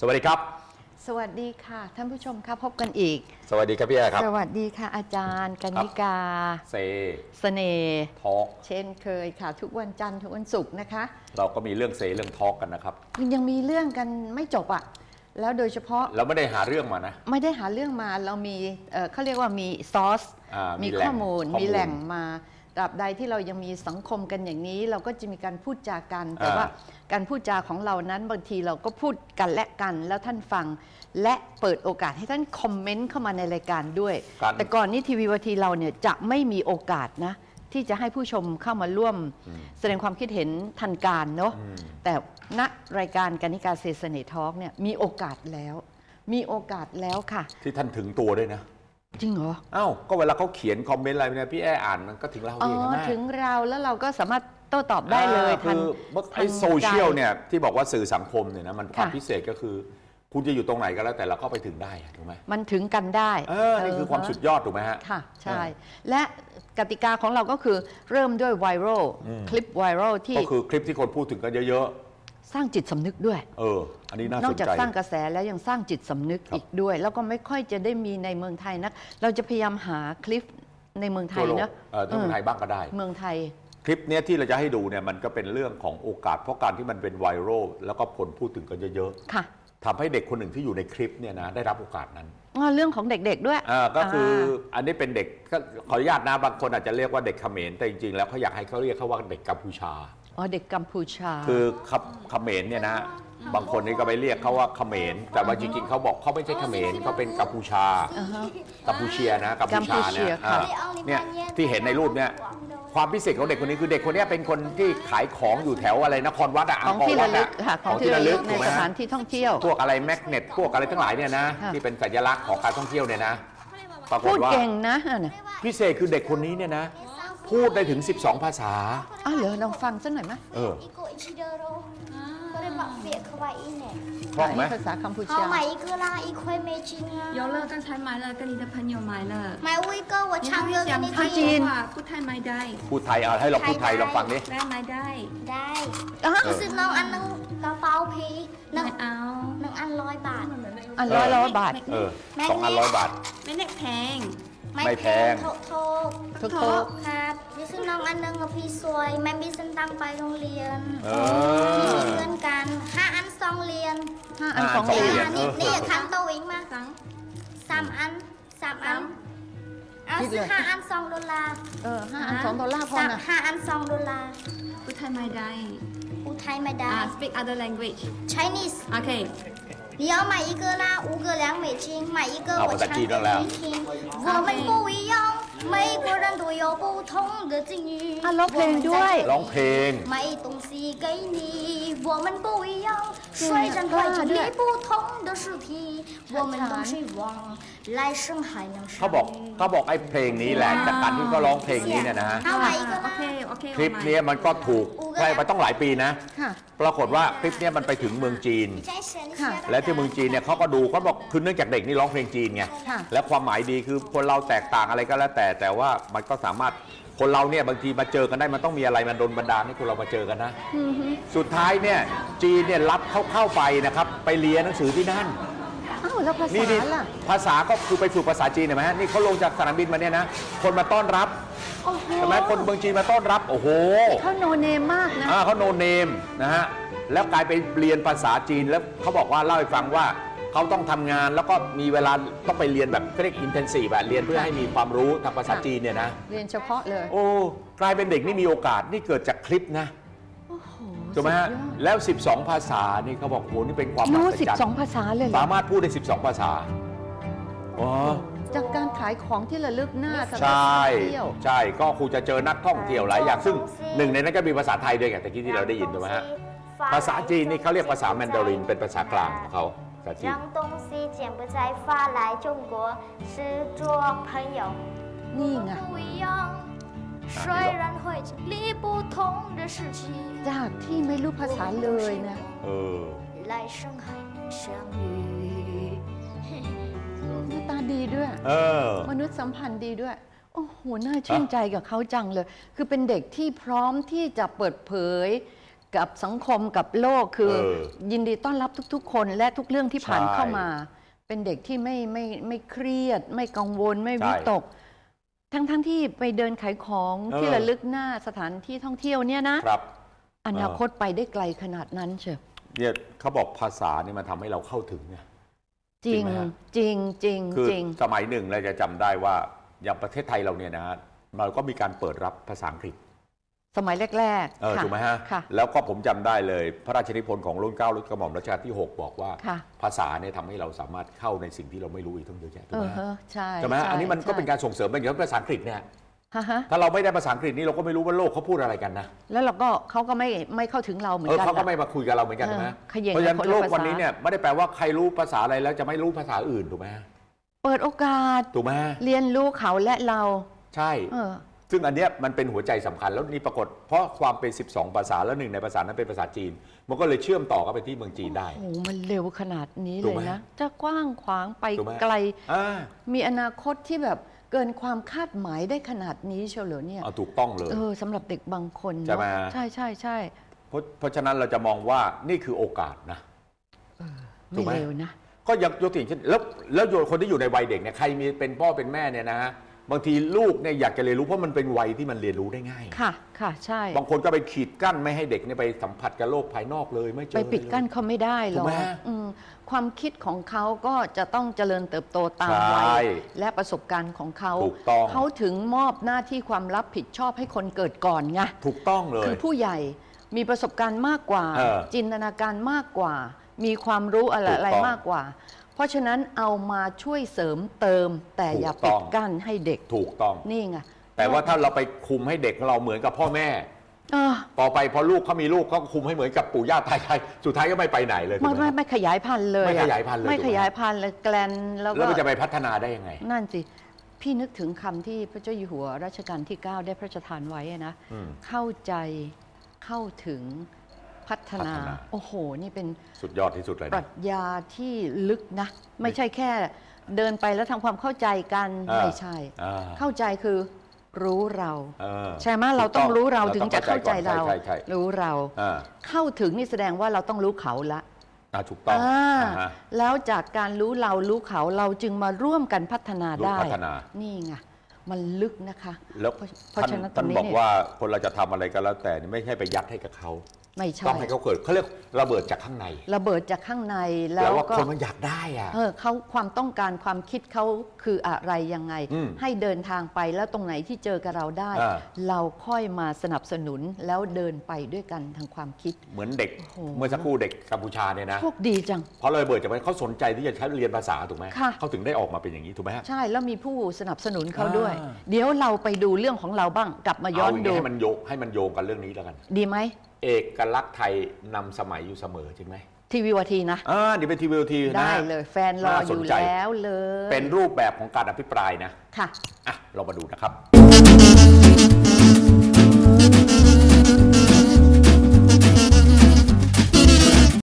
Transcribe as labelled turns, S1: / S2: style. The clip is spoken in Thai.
S1: สวัสดีครับ
S2: สวัสดีค่ะท่านผู้ชมค่ะพบกันอีก
S1: สวัสดีครับพี่แอร์ครับ
S2: สวัสดีค่ะ อาจารย์ กันนิกา
S1: เซ
S2: เสน่ห์
S1: ทอล์ก
S2: เช่นเคยค่ะ ทุกวันจันทร์ทุกวันศุกร์นะคะ
S1: เราก็มีเรื่องเซเรื่องทอล์กกันนะครับ
S2: ยังมีเรื่องกันไม่จบอะ แล้วโดยเฉพาะ
S1: เราไม่ได้หาเรื่องมานะ
S2: ไม่ได้หาเรื่องมาเรามีเอ่อเขาเรียกว่ามีซอส
S1: อ่ามี
S2: มี
S1: แหล่ง
S2: ข้อมูล
S1: ข้อมูล
S2: มีแหล่งมา ตราบใดที่เรายังมีสังคมกันอย่างนี้ เราก็จะมีการพูดจากัน แต่
S1: อ่า
S2: ว่าการพูดจาของเรานั้นบางทีเราก็พูดกันและกันแล้วท่านฟัง และเปิดโอกาสให้ท่านคอมเมนต์เข้ามาในรายการด้วย
S1: การ
S2: แต่ก่อนนี้ทีวีวัทีเราเนี่ยจะไม่มีโอกาสนะ ที่จะให้ผู้ชมเข้ามาร่วมแสดงความคิดเห็นทันการเนาะ
S1: อืม
S2: แต่ณรายการกานิกาเซเสเนทอกเนี่ยมีโอกาสแล้ว มีโอกาสแล้วค่ะ
S1: ที่ท่านถึงตัวด้วยนะ
S2: จริงเหรอ
S1: อ้าวก็เวลาเขาเขียนคอมเมนต์อะไรเนี่ยพี่แอร์อ่านมันก็ถึงเรา
S2: อ๋
S1: เอง
S2: อ
S1: นะแม่
S2: ถึงเราแล้วเราก็สามารถโต้ตอบได้เลย
S1: อ่า
S2: ทัน
S1: คือไอ้
S2: ทัน
S1: โซเชียล
S2: ใจ
S1: เนี่ยที่บอกว่าสื่อสังคมเนี่ยนะมันความ
S2: ค่ะ
S1: พิเศษก็คือ คุณจะอยู่ตรงไหนก็แล้วแต่เราก็ไปถึงได้อะถูกไหม
S2: มันถึงกันได้
S1: เออนี่คือความสุดยอดถูกไหมฮะ
S2: ค่ะ ใช่ และกติกาของเราก็คือเริ่มด้วยไวรัล
S1: อืม
S2: คลิปไวรัลที่
S1: ก็คือคลิปที่คนพูดถึงกันเยอะ
S2: สร้างจิตสำนึกด้วย
S1: ๆเออ อันนี้น่าน
S2: อ
S1: ส
S2: ก
S1: น
S2: จาก
S1: ใจ
S2: สร้างกระแสแล้วยังสร้างจิตสำนึก
S1: ครับ
S2: อีกด้วย แล้วก็ไม่ค่อยจะได้มีในเมืองไทยนะเราจะพยายามหาคลิปในเมืองไท
S1: ทั่วยโลก
S2: เนะ
S1: เออที่เมืองไทยบ้างก็ได้
S2: เมืองไทย
S1: คลิปเนี้ยที่เราจะให้ดูเนี่ยมันก็เป็นเรื่องของโอกาส เพราะการที่มันเป็นไวรัลแล้วก็คนพูดถึงกันเยอะ
S2: ค่ะ
S1: ๆทำให้เด็กคนหนึ่งที่อยู่ในคลิปเนี่ยนะได้รับโอกาสนั้น
S2: อ่าเรื่องของเด็กๆด้วย
S1: อ่าก็คืออาอันนี้เป็นเด็กก็ขออนุญาตนะบางคนอาจจะเรียกว่าเด็กเขมรแต่จริงๆแล้วเขาอยากให้เขาเรียกเขาว่าเด็กกัมพูชา
S2: อ๋อเด็กกัมพูชา
S1: คือเขเขมรเนี่ยนะบางคนนี่ก็ไปเรียกเขาว่าเขมรแต่ว่าจริงๆเขาบอกเขาไม่ใช่เขมรเขาเป็นกัมพูชา
S2: อ่าฮะ
S1: กัมพูเชียนะกัมพูชาเนี่ย
S2: กัมพูเชียค่ะ
S1: อ่าเนี่ยที่เห็นในรูปเนี่ยความพิเศษของเด็กคนนี้คือเด็กคนเนี้ยเป็นคนที่ขายของอยู่แถวอะไรนครวัดอะ
S2: ของที่
S1: วั
S2: ระ
S1: ด
S2: ลึ
S1: อะ
S2: กค่ะ ของที่ระลึกใน
S1: ถูกไหม
S2: ส
S1: ฮะ
S2: ถานที่ท่องเที่ยว
S1: พวกอะไรแมกเนตพวกอะไรทั้งหลายเนี่ยนะ
S2: ค่ะ
S1: ที่เป็นสัญลักษณ์ของการท่องเที่ยวเนี่ยนะปราก
S2: พู
S1: ฏ
S2: ด
S1: ว่า
S2: เก่งนะน่ะ
S1: พิเศษคือเด็กคนนี้เนี่ยนะ พูดได้ถึง 12 ภาษา
S2: อ้าวเหรอลองฟังสักหน่อยไหม
S1: เออ
S3: 一个一起的肉，我得把别可爱一点。
S1: คล่องไหม
S2: ภาษากัมพูชา
S3: 好，买一个啦，一块美金啊。
S4: 有了，刚才买了，跟你的朋友买了。
S3: 买我一个，我
S4: 你
S3: 唱
S4: 还没讲
S3: 歌给你
S4: 泰
S3: 听。
S4: 国话，不太买ได้
S1: พูดไทยเอาให้เราพูดไทยลองฟังดิ
S4: ได้买ได้
S3: ได้
S2: อ่ะ
S3: รู้สึกน้องอันนึงกระเป๋าผีหนึ่ง
S4: ไม่เอา
S3: หนึ่งอันร้อยบาท
S2: อันร้อยร้อยบาท
S1: เออสองอันร้อยบาท
S4: ไม่ได้แพง
S1: ไม่แพง
S3: โทษโทษ
S2: ทุก
S4: โท
S2: ทุ
S4: ษ
S2: ก
S3: ครับรู้สึกน้องอันนึงกับพี่สวยแม่มีสันตังไปโรงเรียน
S1: เอ
S3: มี
S1: อ
S3: เพื่อนกันห้าอันสองเรียน
S2: ห้าอัน
S1: อ่า
S2: สอง
S1: สอง
S2: เห
S1: เหรี
S2: รี
S1: ย
S2: ย
S1: ญ
S2: ญ
S3: นี่
S1: เออ
S3: นี่คันโตวิงมา
S4: สัง
S3: สามอันสามอัน
S4: สาม
S3: เอา
S2: คิด
S3: ซื้
S2: เล
S3: อยห้าอันสองดอลลาร์
S2: เออห้าอันสองดอลลาร์พอ
S3: สาม
S2: นะ
S3: ห้าอันสองดอลลาร์
S4: พูดไทยไม่ได้
S3: พูดไทยไม่ได้
S4: อ่า speak other language
S3: Chinese
S4: โอเค
S3: 你要买一个啦，五个两美金，买一个
S1: 啊我在
S3: 我唱给
S1: 记着了
S3: 你听。我们不一样，每个人都有不同的境遇。
S2: อ่ะร้องเพลงด้วย
S1: ร้องเพลง
S3: 买东西给你， 我们不一样，虽然怀着你不同的尸体，我们都是望来生还能
S1: เขา
S3: 相
S1: บอก
S3: 遇。
S1: เขาบอกไอ้เพลงนี้แหละจากการที่เขาร้องเพลงนี้เนี่ยนะฮะ
S3: 好，买一个
S4: โอเค
S3: 啦。
S4: โอเค
S1: คลิปเนี้ยมันก็ถูกใช่ไปต้องหลายปีนะ
S2: ค่ะ
S1: ปรากฏว่าคลิปเนี้ยมันไปถึงเมืองจีน
S3: 你再选一
S2: 看
S3: 下。
S1: และที่เมืองจีนเนี่ยเขาก็ดูเขาบอกคือเนื่องจากเด็กนี่ร้องเพลงจีนไง
S2: ค่ะ
S1: และความหมายดีคือคนเราแตกต่างอะไรก็แล้วแต่ แต่ว่ามันก็สามารถ คนเราเนี่ยบางทีมาเจอกันได้มันต้องมีอะไรมาดนบันดาลให้คนเรามาเจอกันนะสุดท้ายเนี่ยจีนเนี่ยรับเขาเข้าไปนะครับ ไปเรียนหนังสือที่นั่น
S2: อ้าวแล้วภา
S1: นี่
S2: ษา
S1: นี่
S2: ล่ะ
S1: ภาษาก็คือไปฝึกภาษาจีนเห็นไหมฮะนี่เขาลงจากสนามบินมาเนี่ยนะคนมาต้อนรับ
S2: โอ้โห
S1: ใช่ไหมคนเมืองจีนมาต้อนรับโอ้โห
S2: เขาโนเนมมากนะ
S1: อ่าเขาโนเนมนะฮะแล้วกลายไปเรียนภาษาจีนแล้วเขาบอกว่าเล่าให้ฟังว่า เขาต้องทำงานแล้วก็มีเวลาต้องไปเรียนแบบเขาเรียกอินเทนซีแบบเรียนเพื่อให้มีความรู้ทางภาษาจีนเนี่ยนะ
S2: เรียนเฉพาะเลย
S1: โอ้กลายเป็นเด็กนี่มีโอกาสนี่เกิดจากคลิปนะ
S2: โอ้โห
S1: ถูกไหมฮะ
S2: สุดยอด
S1: แล้ว 12 ภาษานี่เขาบอกโหนี่เป็นความมหั
S2: รู้
S1: ศ
S2: สิบ
S1: จรร
S2: สอง
S1: ย์
S2: ภาษาเลยเหรอ
S1: สามารถพูดได้ 12 ภาษาอ๋อ
S2: จากการขายของที่ระลึกหน้าสถาน
S1: ใช่
S2: ที่ท่องเที่ยว
S1: ใช่ก็คงจะเจอนักท่องเที่ยวหลายอย่างซึ่งหนึ่งในนั้นก็มีภาษาไทยด้วยไงแต่กี้ที่เราได้ยินถูกไหมฮะภาษาจีนนี่เขาเรียกภาษาแมนดารินเป็นภาษากลางของเขา ภาษาจีน
S3: 让东西柬埔寨发来中国是做朋友。
S2: นี่ไง
S3: 不一样，虽然会经历不同的事情，
S2: จากที่ไม่รู้ภาษาเลยนะ
S1: เออ
S3: 来生还能相遇。
S2: หน้าตาดีด้วย
S1: เออ
S2: มนุษย์สัมพันธ์ดีด้วย โอ้โห น่าชื่นใจกับเขาจังเลย คือเป็นเด็กที่พร้อมที่จะเปิดเผย กับสังคมกับโลกคือ
S1: เออ
S2: ยินดีต้อนรับทุก ๆ คนและทุกเรื่องที่ผ่าน
S1: ใช่
S2: เข้ามา เป็นเด็กที่ไม่ไม่ไม่เครียด ไม่กังวลไม่
S1: ใช่
S2: วิตก ทั้งทั้งที่ไปเดินขายของ
S1: เออ
S2: ที่ระลึกหน้าสถานที่ท่องเที่ยวเนี่ยนะ
S1: ครับ
S2: อนาคตไปได้ไกลขนาดนั้นเชียว
S1: เนี่ยเขาบอกภาษาเนี่ยมันทำให้เราเข้าถึงไง
S2: จริง
S1: จริงไหมฮะ
S2: จริงจริง
S1: คือ
S2: จริง
S1: สมัยหนึ่งเราจะจำได้ว่าอย่างประเทศไทยเราเนี่ยนะฮะเราก็มีการเปิดรับภาษาอังกฤษ
S2: สมัยแรก
S1: เออ
S2: ๆค่ะ
S1: ถูกไหมฮะ
S2: ค่ะ
S1: แล้วก็ผมจำได้เลย พระราชนิพนธ์ของรุ่นเก้ารุ่นกระหม่อมรัชกาลที่ 6 บอกว่า
S2: ค่ะ
S1: ภาษาเนี่ยทำให้เราสามารถเข้าในสิ่งที่เราไม่รู้อีกทั้งเยอะแยะถู
S2: เอกอ
S1: ไหม
S2: ฮะ
S1: ฮะ
S2: ใช่
S1: ใช่ไหมฮะอันนี้มันก็
S2: ใช่
S1: เป็นการส่งเสริมเป็นอย่างภาษาอังกฤษเนี่ย
S2: ฮะฮะ
S1: ถ้าเราไม่ได้ภาษาอังกฤษนี่เราก็ไม่รู้ว่าโลกเขาพูดอะไรกันนะ
S2: แล้วเราก็เขาก็ไม่ไม่เข้าถึงเราเหมือน
S1: เออ
S2: กัน
S1: เขาก็
S2: ล่ะ
S1: ไม่มาคุยกับเราเหมือนกัน
S2: เออ
S1: ใช่ไหม
S2: เขย่ง
S1: เพราะฉะนั้น
S2: คนละ
S1: โลก
S2: ภาษา
S1: วันนี้เนี่ยไม่ได้แปลว่าใครรู้ภาษาอะไรแล้วจะไม่รู้ภาษาอื่นถูกไหมฮะ
S2: เปิดโอกาส
S1: ถูกไหมฮะ
S2: เรียนรู้เขาและเรา
S1: ใช่
S2: เออ
S1: ซึ่งอันเนี้ยมันเป็นหัวใจสำคัญแล้วนี่ปรากฏเพราะความเป็น 12 ภาษาแล้วหนึ่งในภาษานั้นเป็นภาษาจีน มันก็เลยเชื่อมต่อกันไปที่เมืองจีนได้
S2: โอ้โหมันเร็วขนาดนี้
S1: ถู
S2: เล
S1: ก
S2: ย
S1: ไหม
S2: นะ จะกว้างขวางไป
S1: ถูกไหม
S2: ไกล
S1: อ่า
S2: มีอนาคตที่แบบเกินความคาดหมายได้ขนาดนี้เชียวเหรอเนี่ย
S1: เอาถูกต้องเลย
S2: เออสำหรับเด็กบางคน
S1: ใช่ไหม
S2: เนอะใช่ใช่ใช่
S1: เพราะเพราะฉะนั้นเราจะมองว่านี่คือโอกาสนะ ถู
S2: ไม่
S1: กไหม
S2: เร็วนะ
S1: ก็ยังยกตัวอย่างเช่นแล้วแล้วโยนคนที่อยู่ในวัยเด็กเนี่ยใครมีเป็นพ่อเป็นแม่เนี่ยนะฮะ บางทีลูกเนี่ยอยากจะเรียนรู้เพราะมันเป็นวัยที่มันเรียนรู้ได้ง่าย
S2: ค่ะ ค่ะ ใช่
S1: บางคนก็ไปขีดกั้นไม่ให้เด็กเนี่ยไปสัมผัสกับโลกภายนอกเลยไม่เจอ
S2: ไปปิดกั้น
S1: เลย
S2: เขาไม่ได้หร
S1: ถู
S2: อก
S1: ไหม
S2: อืมความคิดของเขาก็จะต้องเจริญเติบโตตาม
S1: ใช่
S2: วัยและประสบการณ์ของเขา
S1: ถูกต้อง
S2: เขาถึงมอบหน้าที่ความรับผิดชอบให้คนเกิดก่อนไง
S1: ถูกต้องเลย
S2: คือผู้ใหญ่มีประสบการณ์มากกว่า
S1: เออ
S2: จินตนาการมากกว่า มีความรู้อะไร
S1: ถูกต้อง
S2: อะไรมากกว่า เพราะฉะนั้นเอามาช่วยเสริมเติม แต่อย่า
S1: ถูกต้
S2: ปิ
S1: อ
S2: ด
S1: ง
S2: กั้นให้เด็ก
S1: ถูกต้อง
S2: นี่ไง
S1: แต่ว่าถ้าเราไปคุมให้เด็กเราเหมือนกับพ่อแม่
S2: เออ
S1: ต่อไปพอลูกเขามีลูกเขาก็คุมให้เหมือนกับปู่ย่าตายายสุดท้ายก็ไม่ไปไหนเลยถู
S2: ไม่
S1: กไหม
S2: ไม่ไม่ขยายพันธุ์เลย
S1: ไม่
S2: อะ
S1: ขยายพันธุ์เลย
S2: ไม่
S1: ถูกไหม
S2: ขยายพันธุ์เลยแกลนแล้ว
S1: แล้ว
S2: ก็
S1: มันจะไปพัฒนาได้ยังไง
S2: นั่นสิ พี่นึกถึงคำที่พระเจ้าอยู่หัวรัชกาลที่ 9 ได้พระราชทานไว้อะนะ
S1: อืม
S2: เข้าใจเข้าถึง พัฒนา
S1: พัฒนา
S2: โอ้โห นี่เป็น
S1: สุดยอดที่สุดเลย
S2: ปรั
S1: นะ
S2: ชญาที่ลึกนะ ไม่ใช่แค่เดินไปแล้วทำความเข้าใจกัน
S1: อ่า
S2: ไม่ใช่
S1: อ่า
S2: เข้าใจคือรู้เรา
S1: เออ
S2: ใช่ไหมเราต้องรู้เราถึงจะเข้าใจเรา
S1: ใช่ใช่ใช่
S2: รู้เรา
S1: อ่า
S2: เข้าถึงนี่แสดงว่าเราต้องรู้เขาละ
S1: อ่าถูกต้อง
S2: อ่า
S1: อ่าฮะ
S2: แล้วจากการรู้เรารู้เขาเราจึงมาร่วมกันพัฒนา
S1: รู้
S2: ได้
S1: พัฒนา
S2: นี่ไงมันลึกนะคะ
S1: แล้ว
S2: เพราะเพราะ
S1: ท่าน
S2: ฉะนั้นตร
S1: ท่าน
S2: งนี้
S1: บอก
S2: เนี่ย
S1: ว่าคนเราจะทำอะไรก็แล้วแต่นี่ไม่ใช่ไปยัดให้กับเขา
S2: ไม่ใช่
S1: ต้องให้เขาเกิดเขาเรียกระเบิดจากข้างใน
S2: ระเบิดจากข้างใน
S1: แป
S2: แล้
S1: ล
S2: ว
S1: ว่า
S2: ก็
S1: คนมันอยากได้อะ
S2: เออเขาความต้องการความคิดเขาคืออะไรยังไง
S1: อืม
S2: ให้เดินทางไปแล้วตรงไหนที่เจอกับเราได้
S1: อ่า
S2: เราค่อยมาสนับสนุนแล้วเดินไปด้วยกันทางความคิด
S1: เหมือนเด็ก
S2: โอ้โห
S1: เมื่อสักครู่เด็กกัมพูชาเนี่ยนะ
S2: โชคดีจัง
S1: เพราะระเบิดจากนั้นเขาสนใจที่จะใช้เรียนภาษาถูกไหม
S2: ค่ะ
S1: เขาถึงได้ออกมาเป็นอย่างนี้ถูกไหมฮะ
S2: ใช่แล้วมีผู้สนับสนุนเขาด้วย
S1: อ่า
S2: เดี๋ยวเราไปดูเรื่องของเราบ้างกลับมาย้อน
S1: เาาง
S2: ดู
S1: นี้ให้มันโยงให้มันโยงกันเรื่องนี้แล้วกัน
S2: ดีไหม
S1: เอกลักษณ์ไทยนำสมัยอยู่เสมอจริงไหม
S2: ทีวีวทีนะ
S1: อ่าเดี๋ยวเป็นทีวีทีนะ
S2: ได้เลยแฟนรอ
S1: น่า
S2: อ
S1: สน
S2: ยู่
S1: ใจ
S2: แล้วเลย
S1: เป็นรูปแบบของการอภิปรายนะ
S2: ค่ะ
S1: อะเรามาดูนะครับ